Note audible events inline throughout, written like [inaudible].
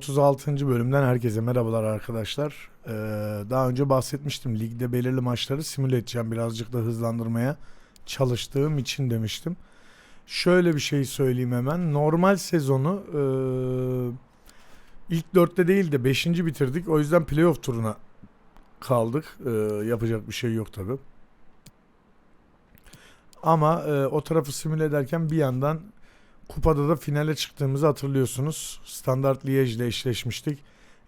36. bölümden herkese merhabalar arkadaşlar. Ee, daha önce bahsetmiştim. Ligde belirli maçları simüle edeceğim. Birazcık da hızlandırmaya çalıştığım için demiştim. Şöyle bir şey söyleyeyim hemen. Normal sezonu e, ilk dörtte değil de 5. bitirdik. O yüzden playoff turuna kaldık. Ee, yapacak bir şey yok tabi. Ama e, o tarafı simüle ederken bir yandan Kupada da finale çıktığımızı hatırlıyorsunuz. Standart Liège ile eşleşmiştik.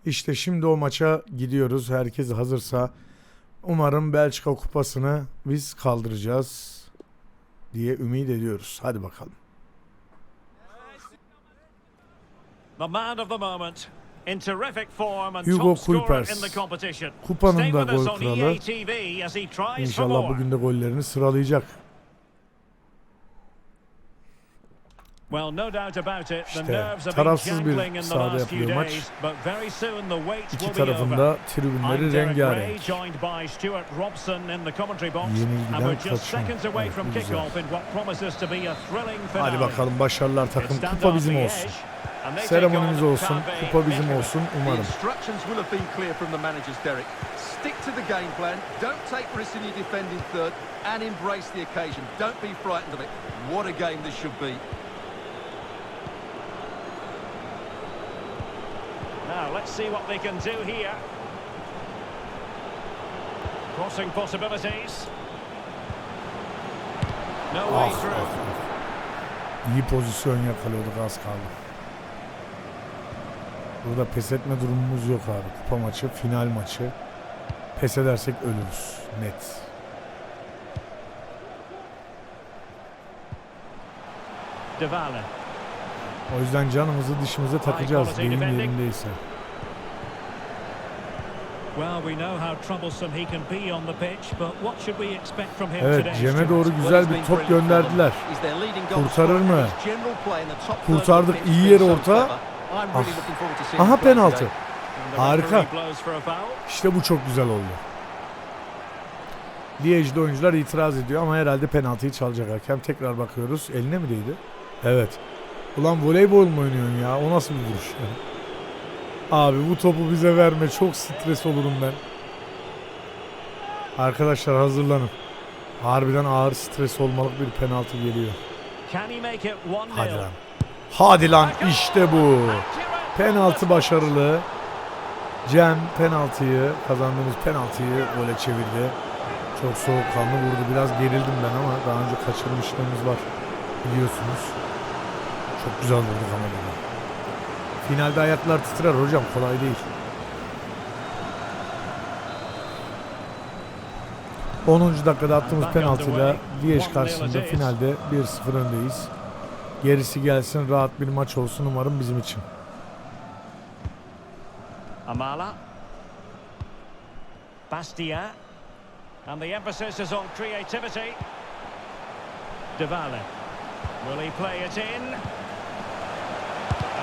İşte şimdi o maça gidiyoruz. Herkes hazırsa umarım Belçika kupasını biz kaldıracağız diye ümit ediyoruz. Hadi bakalım. Hugo Kuipers. Kupanın da gol kralı. For İnşallah bugün de gollerini sıralayacak. Well, no doubt about it. The İşte tarafsız bir sahada yapılıyor maç. days, but very soon the wait İki will be over. tarafında I'm tribünleri Derek Ray, rengarenk. joined by Stuart Robson in the commentary box, Yenilgiden and we're just kaçın. seconds away Evet, from bu güzel. kick-off in what promises to be a thrilling finale. Hadi bakalım başarılar It's takım. Kupa bizim olsun. Seremonimiz on olsun. Kupa bizim olsun The umarım. instructions will have been clear from the managers, Derek. Stick to the game plan. Don't take risks in your defending third and embrace the occasion. Don't be frightened of it. What a game this should be. Now, let's see what they can do here. Crossing possibilities. No way Ah, through. ah. İyi pozisyon yakalıyorduk az kaldı. Burada pes etme durumumuz yok abi. Kupa maçı, final maçı. Pes edersek ölürüz. Net. Dybala. O yüzden canımızı dişimize takacağız. Deyim yerindeyse. Well, we know how troublesome he can be on the pitch, but what should we expect from him Evet today? Cem'e doğru güzel bir top gönderdiler. Kurtarır mı? Kurtardık. İyi yer orta. Ah. Aha penaltı. Harika. İşte bu çok güzel oldu. Liège'de oyuncular itiraz ediyor ama herhalde penaltıyı çalacak hakem. Tekrar bakıyoruz. Eline mi değdi? Evet. Ulan voleybol mu oynuyorsun ya? O nasıl bir vuruş ya? Abi bu topu bize verme. Çok stres olurum ben. Arkadaşlar hazırlanın. Harbiden ağır stres olmalık bir penaltı geliyor. Can he make it 1-0? Hadi lan. Hadi lan işte bu. Penaltı başarılı. Cem penaltıyı, kazandığımız penaltıyı gole çevirdi. Çok soğukkanlı vurdu. Biraz gerildim ben ama daha önce kaçırmışlığımız var. Biliyorsunuz. Çok güzel vurduk ama bunu. Finalde ayaklar titrer hocam. Kolay değil. 10. dakikada attığımız penaltıyla Liège karşısında finalde 1-0 öndeyiz. Gerisi gelsin rahat bir maç olsun umarım bizim için. Amala. Bastia. And the emphasis is on creativity. Dybala. Will he play it in?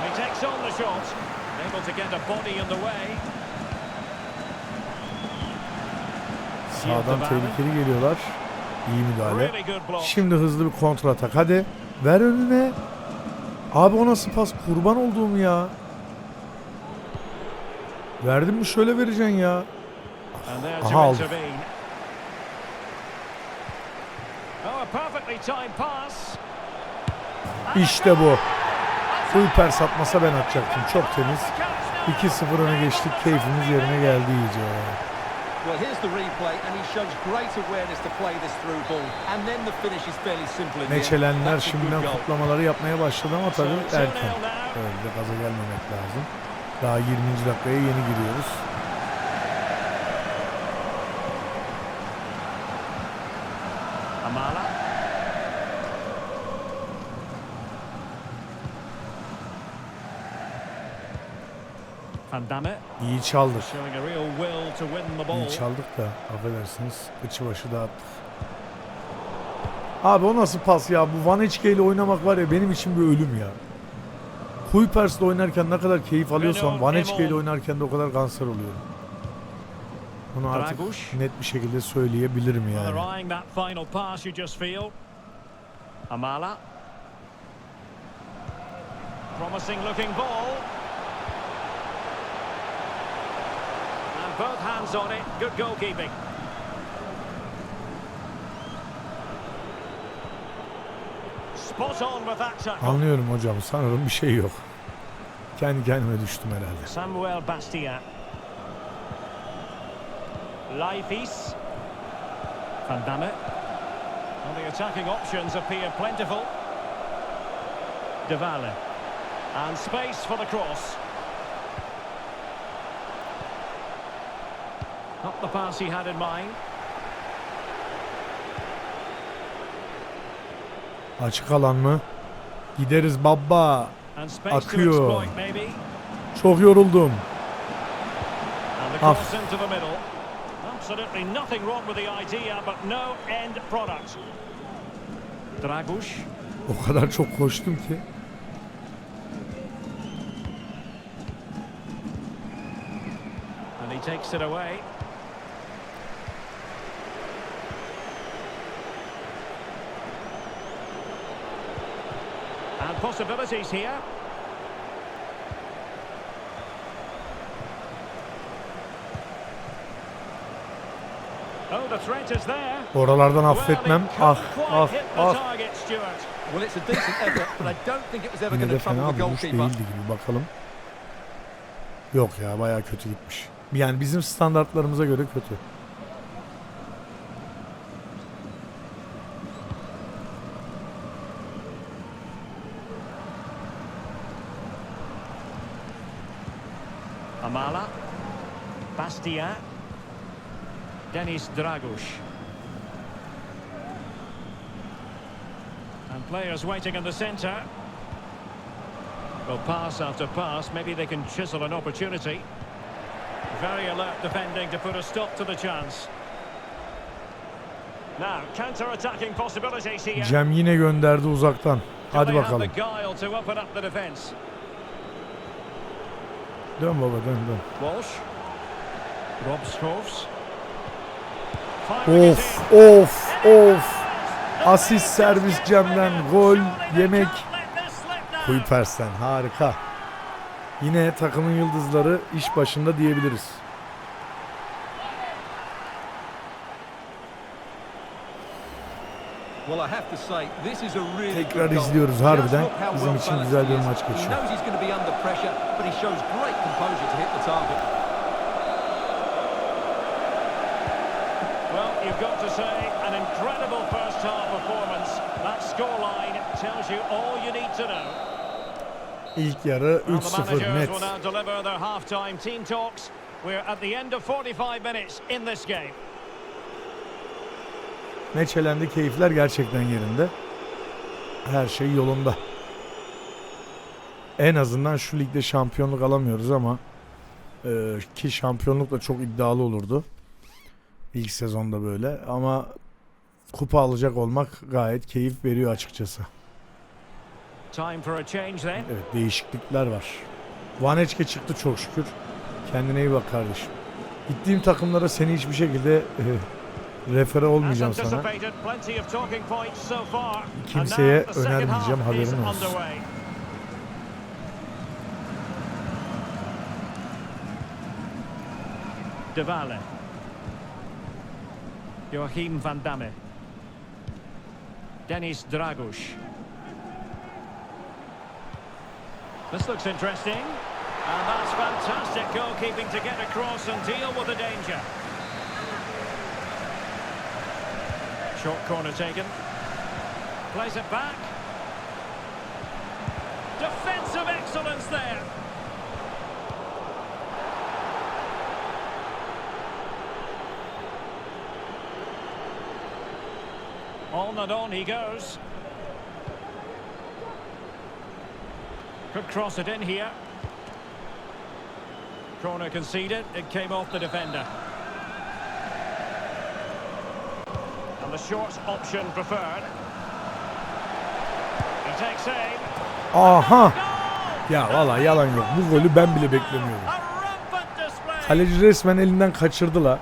He takes on the shot. Able to get a body in the way. Sağdan tehlikeli geliyorlar. İyi müdahale. Şimdi hızlı bir kontrol atak. Hadi ver önüne. Abi o nasıl pas? Kurban olduğum ya. Verdin mi şöyle vereceksin ya. Aha, aldı. Oh. İşte bu. Fulper satmasa ben atacaktım. Çok temiz. 2-0 öne geçtik. Keyfimiz yerine geldi iyice. Well, here's the replay, and he shows great awareness to play this through ball. And then the finish is fairly simple. Meçelenler şimdiden kutlamaları yapmaya başladı ama tabii 2-0 erken. Öyle gaza gelmemek lazım. Daha 20. dakikaya yeni giriyoruz. Amala. Van Damme İyi çaldık. showing a real will to win the ball. İyi çaldık da affedersiniz kıçı başı dağıttık. Abi o nasıl pas ya? Bu Van ile oynamak var ya benim için bir ölüm ya. Kuypers'le oynarken ne kadar keyif alıyorsam Van ile oynarken de o kadar kanser oluyorum. Bunu artık net bir şekilde söyleyebilirim yani. Amala. Promising looking ball. Both hands on it. Good goalkeeping. Spot on with that tackle. Anlıyorum hocam sanırım bir şey yok. Kendi kendime düştüm herhalde. Samuel Bastia. Leifis. Van Damme. Well, the attacking options appear plentiful. De Valle. And space for the cross. The pass he had in mind. Açık alan mı? Gideriz baba. Akıyor. Çok yoruldum. And the cross into the middle. Absolutely nothing wrong with the idea, but no end product. Dragush. O kadar çok koştum ki. And he takes it away. Possibilities here. Oh, the threat is there. Oralardan affetmem. Ah ah ah. target, Stuart. Well, it's a decent effort, but I don't think it was ever Yine going de to trouble fena the bir vuruş goalkeeper. değildi gibi bakalım. Yok ya bayağı kötü gitmiş. Yani bizim standartlarımıza göre kötü. Amala. Bastia. Denis Dragush. And players waiting in the centre. Well, pass after pass, maybe they can chisel an opportunity. Very alert defending to put a stop to the chance. Now, counter-attacking possibilities here. Cem yine gönderdi uzaktan. Hadi bakalım. Dön baba dön dön. Walsh. Rob it Of of of. Asist servis Cem'den gol yemek. Kuypers'ten harika. Yine takımın yıldızları iş başında diyebiliriz. Well, I have to say, this is a really Tekrar izliyoruz harbiden. Bizim için güzel bir maç geçiyor. 45 minutes in this game. Meçelendi keyifler gerçekten yerinde. Her şey yolunda. En azından şu ligde şampiyonluk alamıyoruz ama e, ki şampiyonluk da çok iddialı olurdu. İlk sezonda böyle ama kupa alacak olmak gayet keyif veriyor açıkçası. Evet değişiklikler var. Vaneçke çıktı çok şükür. Kendine iyi bak kardeşim. Gittiğim takımlara seni hiçbir şekilde e, refere olmayacağım sana. Kimseye önermeyeceğim, haberin olsun. underway. De Valle. Joachim van Damme. Dennis Dragush. This looks interesting. And that's fantastic goalkeeping to get across and deal with the danger. Short corner taken. Plays it back. Defensive excellence there. On and on he goes. Could cross it in here. Corner conceded. It came off the defender. And the short option preferred. He takes aim. Aha! Ya valla yalan yok. Bu golü ben bile display. Kaleci resmen elinden kaçırdı la.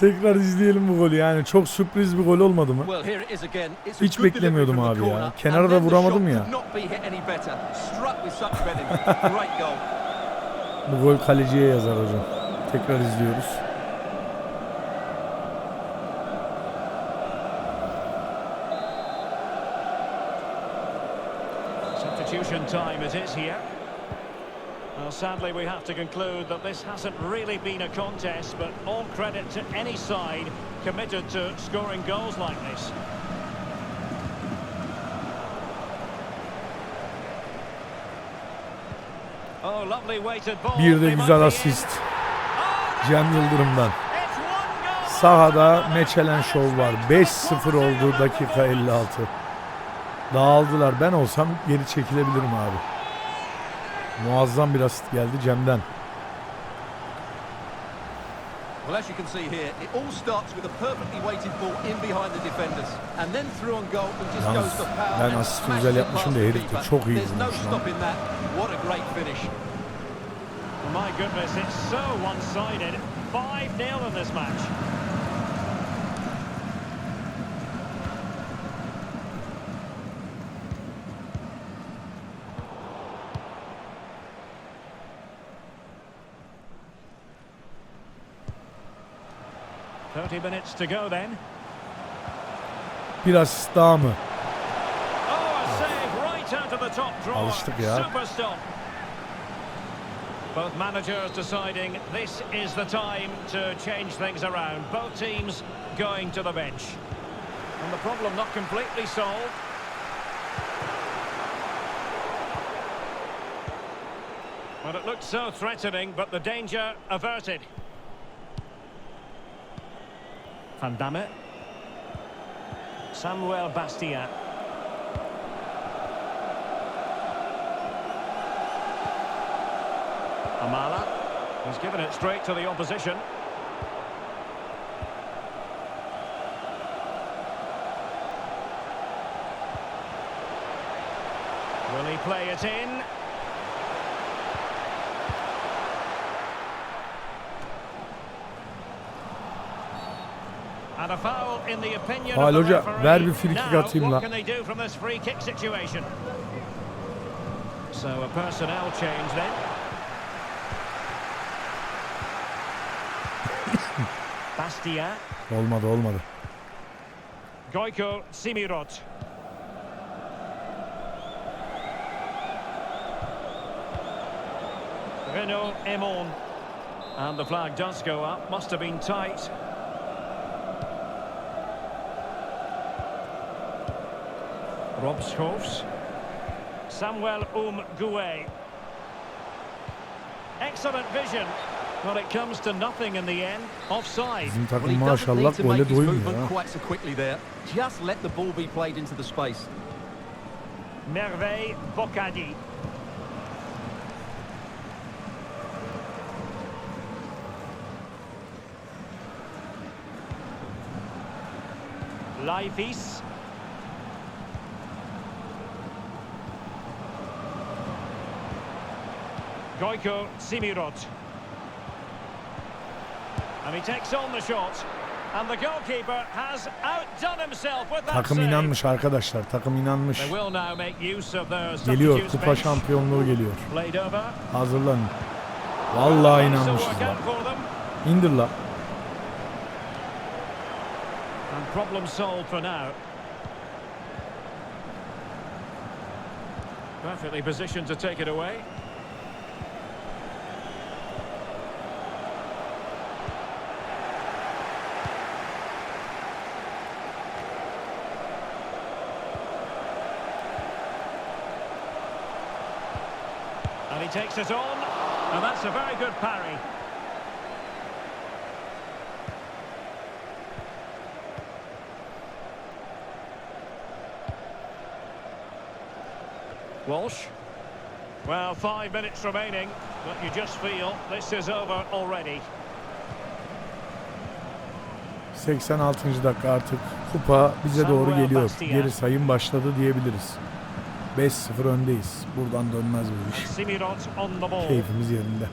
Tekrar izleyelim bu golü yani. Çok sürpriz bir gol olmadı mı? Hiç beklemiyordum abi ya. Kenara da vuramadım ya. [laughs] Bu gol kaleciye yazar hocam. Tekrar izliyoruz. Substitution time it is here. Well, sadly, we have to conclude that this hasn't really been a contest, but all credit to any side committed to scoring goals like this. Oh, lovely weighted ball. Bir de güzel asist. in. Oh, Cem Yıldırım'dan. Sahada Meçelen Show var. 5-0 oldu dakika 56. Dağıldılar. Ben olsam geri çekilebilirim abi. Muazzam bir asist geldi Cem'den. Well, as you can see here, it all starts with a perfectly weighted ball in behind the defenders. And then through on goal, it just Yalnız goes for power ben and asisti güzel yapmışım da herif de çok iyi There's no stopping that. What a great finish. My goodness, it's so one-sided. 5-0 in this match. Minutes to go then. Bir asist daha mı? Oh, a save right out of the top drawer. Alıştık ya. Super stop. Both managers deciding this is the time to change things around. Both teams going to the bench. And the problem not completely solved. Well, it looked so threatening, but the danger averted. Van Damme. Samuel Bastia. Amala. He's given it straight to the opposition. Will he play it in? The hoca, ver bir free kick atayım what la. can they do from this free kick situation? So a personnel change then. [coughs] Bastia, Olmadı olmadı. Goiko Simirot. Renault Emon. And the flag does go up. Must have been tight. Robshoofs. Samuel Um Gouet. Excellent vision. But it comes to nothing in the end. Offside. Bizim Well, takım he doesn't maşallah need to gole make his doymuyor movement ha. quite so quickly there. Just let the ball be played into the space. Merveille Bocadi. Laifis. Goiko Simirot. And he takes on the shot. And the goalkeeper has outdone himself with that Takım inanmış arkadaşlar. Takım inanmış. Geliyor. Kupa şampiyonluğu geliyor. Hazırlanın. Vallahi inanmışız. İndir la. And problem solved for now. Perfectly positioned to take it away. He takes it on, and that's a very good parry. Walsh. Well, five minutes remaining, but you just feel this is over already. 86. dakika artık kupa bize doğru geliyor. Geri sayım başladı diyebiliriz. 5-0 öndeyiz. Buradan dönmez bu iş. Keyfimiz yerinde.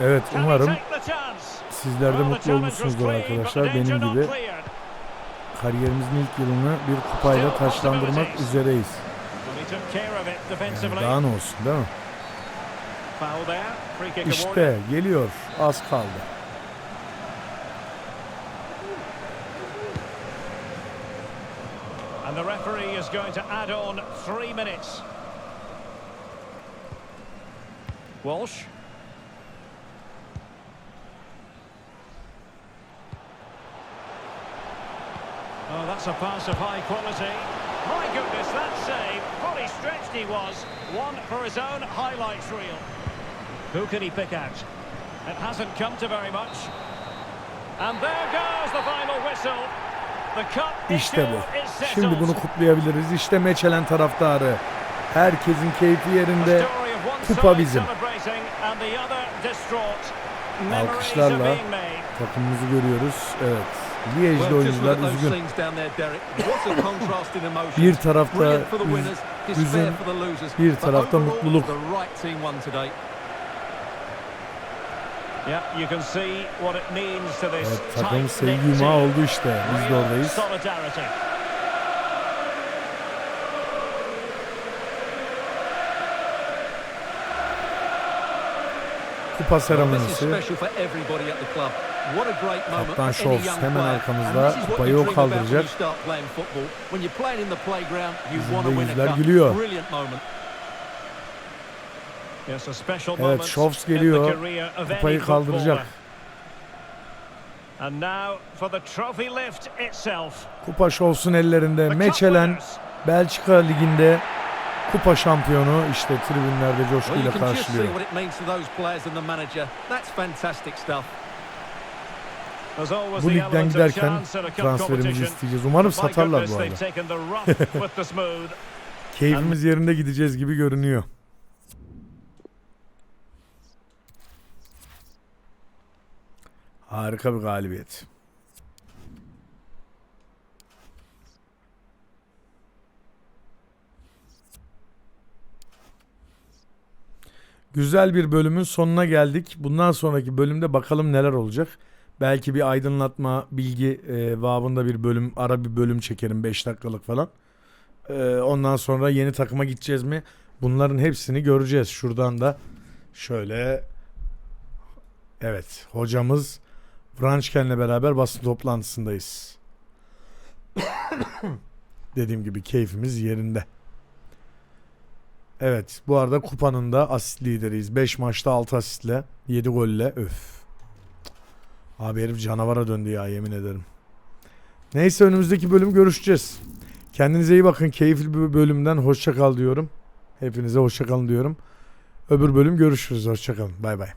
Evet umarım sizler de mutlu olmuşsunuzdur arkadaşlar. Benim gibi kariyerimizin ilk yılını bir kupayla taşlandırmak üzereyiz. Defensively. Daha ne olsun değil mi? İşte geliyor. Az kaldı. And the referee is going to add on three minutes. Walsh. Oh, that's a pass of high quality. My goodness, that save. Fully stretched he was. One for his own highlights reel. Who can he pick out? It hasn't come to very much. And there goes the final whistle. İşte bu. Şimdi bunu kutlayabiliriz. İşte Meçelen taraftarı. Herkesin keyfi yerinde. kupa bizim. Alkışlarla takımımızı görüyoruz. Evet. Look oyuncular üzgün. Bir tarafta Brilliant for the üz- winners, üzüm, despair for the losers. bir tarafta mutluluk. The right team won today. Yeah, you can see what it means to this Evet, takım sevgi yumağı oldu işte. Biz de oradayız. Kupa Well, this is seremonisi. special for everybody at the club. What a great moment Kaptan young hemen player. arkamızda. And this is what Kupayı you o kaldıracak. you start playing football. Evet, moment Scholes in the geliyor. career of any Kupayı kaldıracak. footballer. And now for the trophy lift itself. Kupa Şovs'un ellerinde. Meçelen. Belçika Ligi'nde kupa şampiyonu işte tribünlerde coşkuyla can just see karşılıyor. what it means to those players and the manager. That's fantastic stuff. There's always Bu the ligden giderken transferimizi isteyeceğiz. Umarım satarlar bu they've arada. taken the rough [laughs] with the smooth. Keyfimiz yerinde gideceğiz gibi görünüyor. Harika bir galibiyet. Güzel bir bölümün sonuna geldik. Bundan sonraki bölümde bakalım neler olacak. Belki bir aydınlatma, bilgi e, babında bir bölüm, ara bir bölüm çekerim 5 dakikalık falan. E, ondan sonra yeni takıma gideceğiz mi? Bunların hepsini göreceğiz. Şuradan da şöyle Evet, hocamız Branchken'le beraber basın toplantısındayız. [coughs] Dediğim gibi keyfimiz yerinde. Evet, bu arada kupanın da asist lideriyiz. 5 maçta 6 asistle, 7 golle. Öf. Abi herif canavara döndü ya yemin ederim. Neyse önümüzdeki bölüm görüşeceğiz. Kendinize iyi bakın. Keyifli bir bölümden hoşça kal diyorum. Hepinize hoşça kalın diyorum. Öbür bölüm görüşürüz. Hoşça kalın. Bay bay.